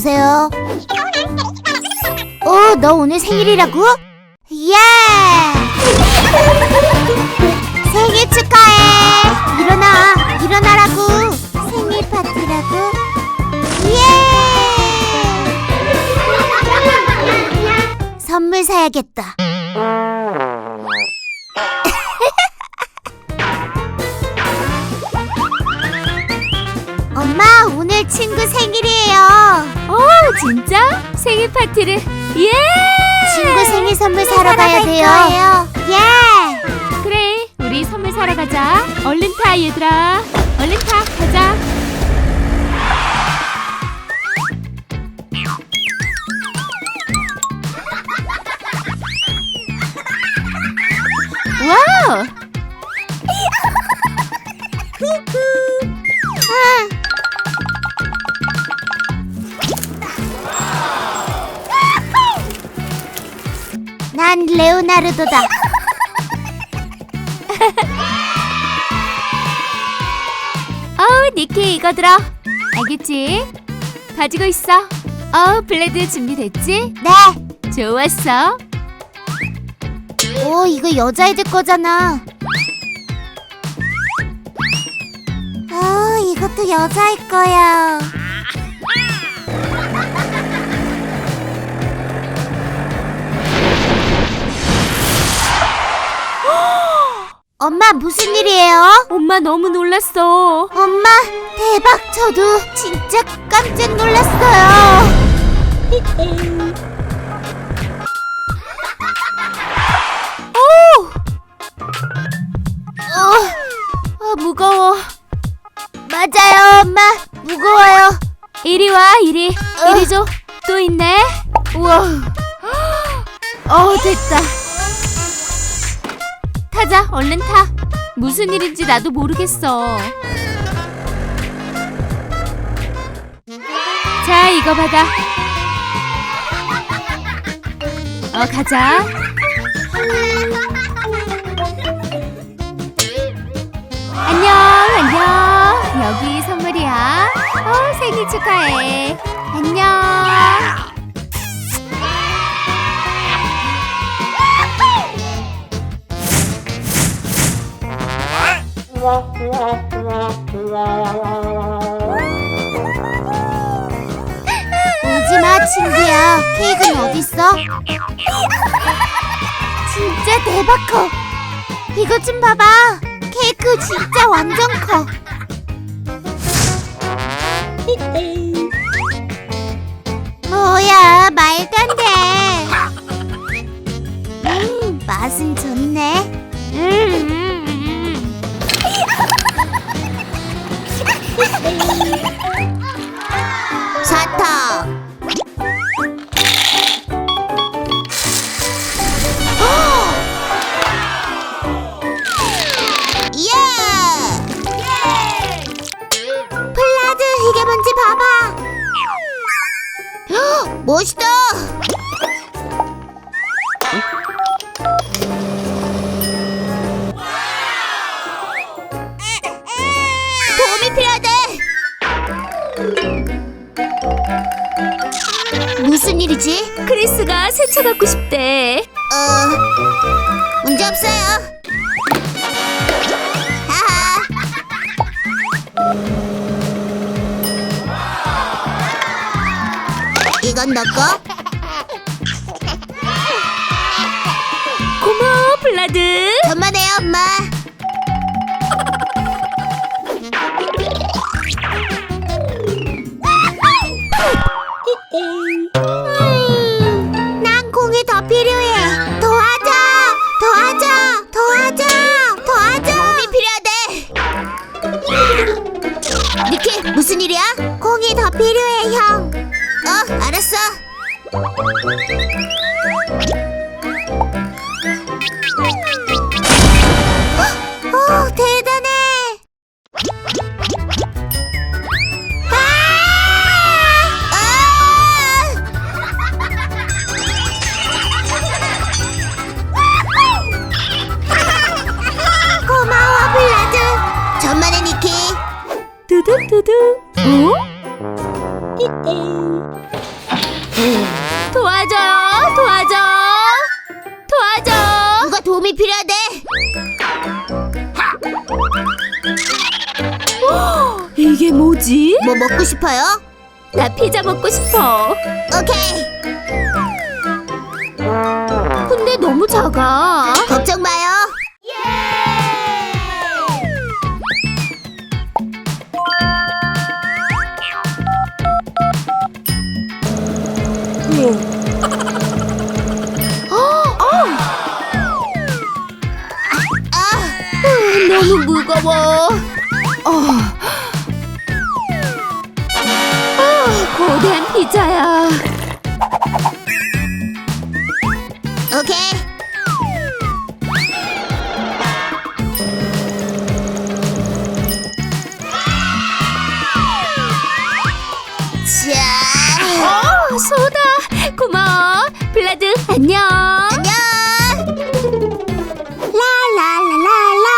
여보세요? 어, 너 오늘 생일이라고? 예! 생일 축하해! 일어나! 일어나라고! 생일 파티라고? 예! 선물 사야겠다. 엄마, 오늘 친구 생일이에요. 어, 진짜? 생일 파티를 예! 친구 생일 선물 사러 가야 돼요. 예! 그래, 우리 선물 사러 가자. 얼른 타, 얘들아. 얼른 타, 레오나르도다. 어우, 니키 이거 들어. 알겠지? 가지고 있어. 어, 블레드 준비됐지? 네. 좋았어. 오, 이거 여자애들 거잖아. 아, 이것도 여자애 거야. 엄마 무슨 일이에요? 엄마 너무 놀랐어. 엄마 대박 저도 진짜 깜짝 놀랐어요. 오! 아, 무거워. 맞아요 엄마 무거워요. 이리 와, 이리. 이리 줘. 또 있네. 우와. 어, 됐다. 타자, 얼른 타. 무슨 일인지 나도 모르겠어. 자, 이거 받아. 어, 가자. 대박 커. 이것 좀 봐봐. 케이크 진짜 완전 커. 뭐야 말도 안 돼. 음 맛은 좋네. 음, 음, 음. 사탕 갖고 싶대. 어, 문제 없어요. 하하. 이건 너 거? 고마워, 블라드. 뭐 먹고 싶어요? 나 피자 먹고 싶어. 오케이. 근데 너무 작아. 오케이. 자, 어, 소다. 고마워. 블라드, 안녕. 안녕. 라라라라라.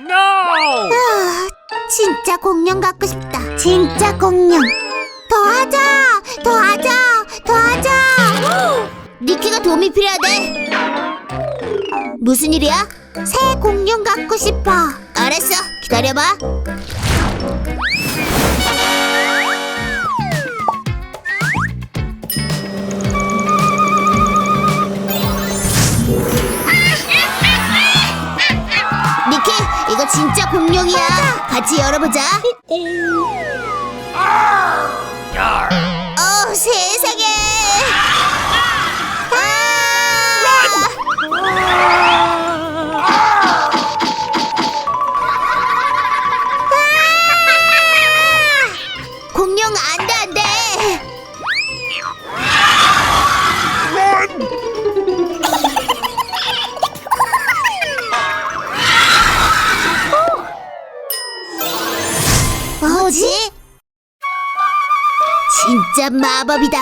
No! 아, 진짜 공룡 갖고 싶다. 진짜 공룡. 더 하자. 더 하자. 니키가 도움이 필요하대. 무슨 일이야? 새 공룡 갖고 싶어. 알았어. 기다려봐. 니키, 이거 진짜 공룡이야. 같이 열어보자. 어, 세상에. 진짜 마법이다.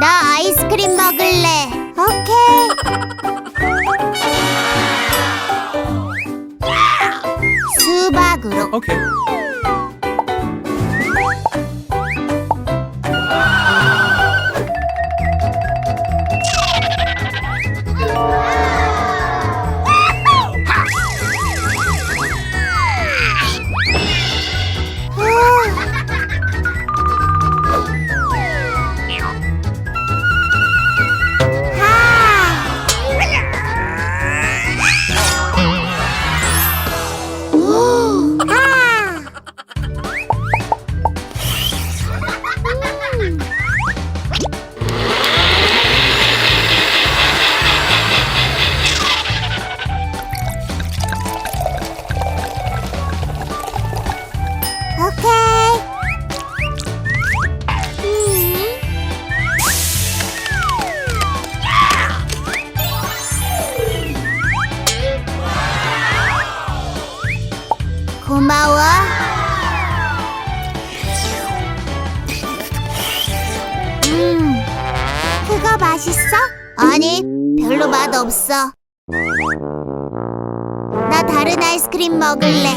나 아이스크림 먹을래. 오케이. 수박으로. 오케이. 없어. 나 다른 아이스크림 먹을래.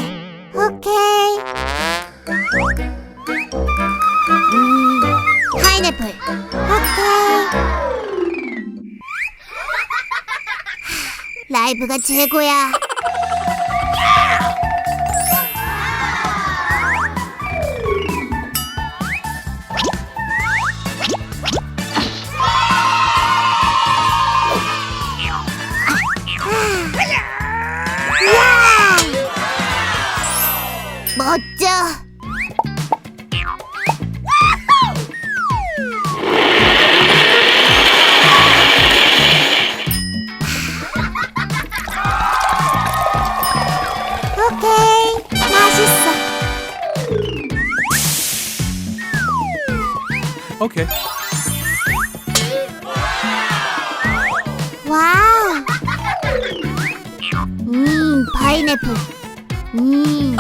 오케이. 음, 파인애플. 오케이. 라이브가 최고야. Okay. 와우. 음, 파인애플. 음.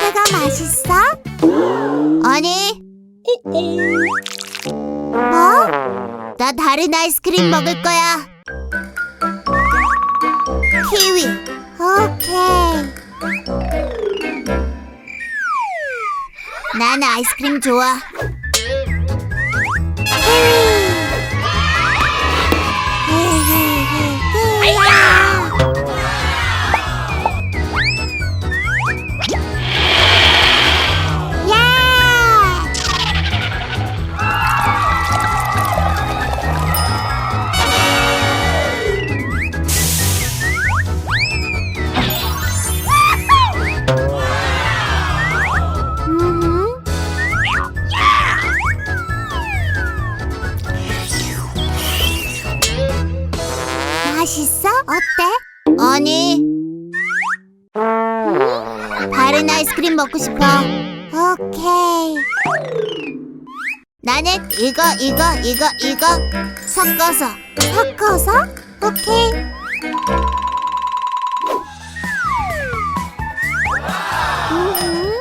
회가 맛있어? 아니. 뭐? 나 다른 아이스크림 먹을 거야. 키위. 오케이. 난 아이스크림 좋아. 헤이. 헤이, 다른 아이스크림 먹고 싶어. 오케이. 나는 이거, 이거, 이거, 이거 섞어서. 섞어서? 오케이. 음.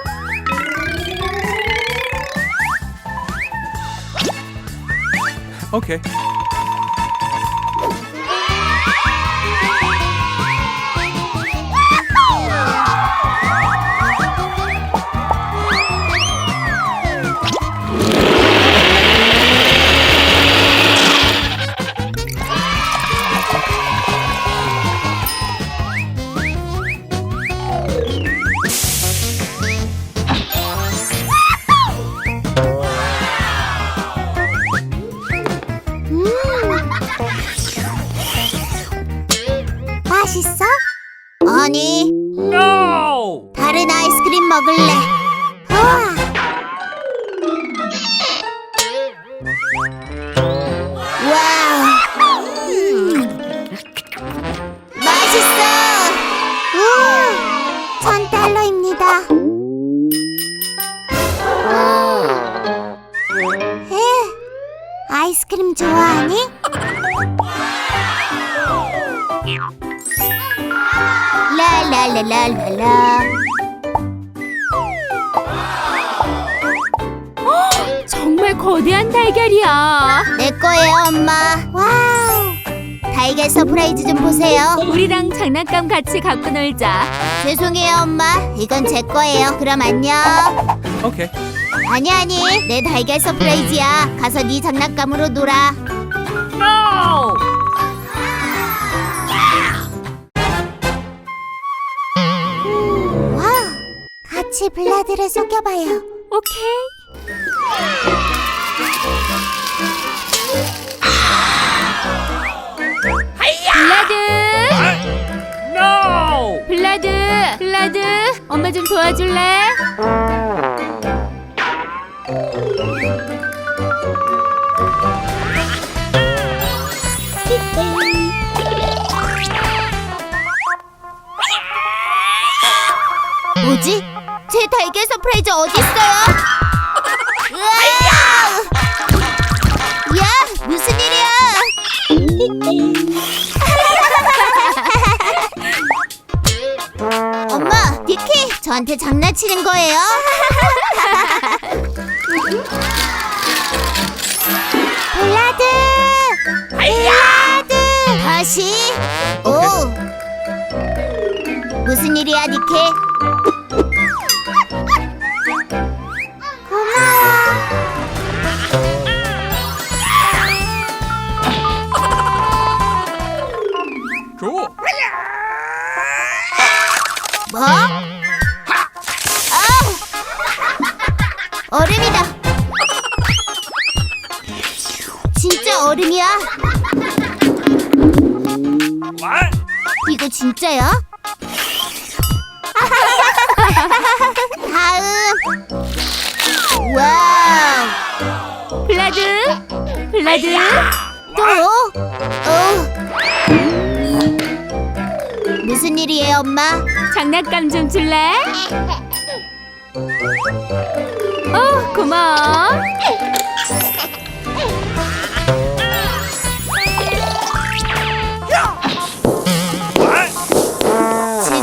Okay. 먹을래. 우와. 와우. 음. 맛있어. 우와. 천 달러입니다. 에, 아이스크림 좋아하니? 라라라라라라. 거대한 달걀이야. 내 거예요, 엄마. 와우. 달걀 서프라이즈 좀 보세요. 우리랑 장난감 같이 갖고 놀자. 죄송해요, 엄마. 이건 제 거예요. 그럼 안녕. Okay. 아니 아니, 내 달걀 서프라이즈야. 가서 네 장난감으로 놀아. No! 와, 같이 블라드를 속여봐요. 오케이. 블라드, No! 블라드, 블라드. 엄마 좀 도와줄래? 뭐지? 제 달걀 서프라이즈 어디 있어요? 으아! 야, 무슨 일이야? 엄마, 니키, 저한테 장난치는 거예요? 블라드! 블라드! 다시? 오! 무슨 일이야, 니키? 진짜야? 다음. 와우. 블라드, 블라드. 또? 어? 무슨 일이에요, 엄마? 장난감 좀 줄래? 어, 고마워.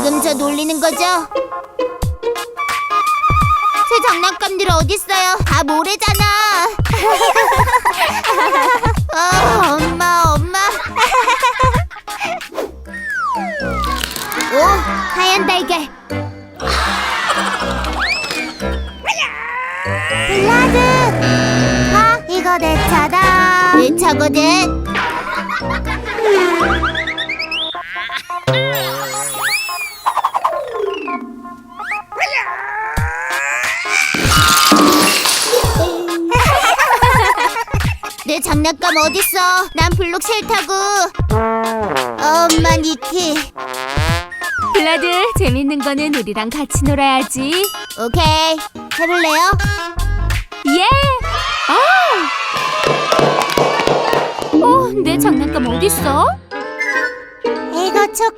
지금 저 놀리는 거죠? 제 장난감들 어딨어요? 다 모래잖아. 어, 엄마, 엄마. 오, 하얀 달걀. 블라드. 아, 이거 내 차다. 내 차거든. 장난감 어딨어? 난 블록 싫다고. 엄마 니키. 블라드, 재밌는 거는 우리랑 같이 놀아야지. 오케이. 해볼래요? 예! 어! 어, 내 장난감 어딨어? 이거 초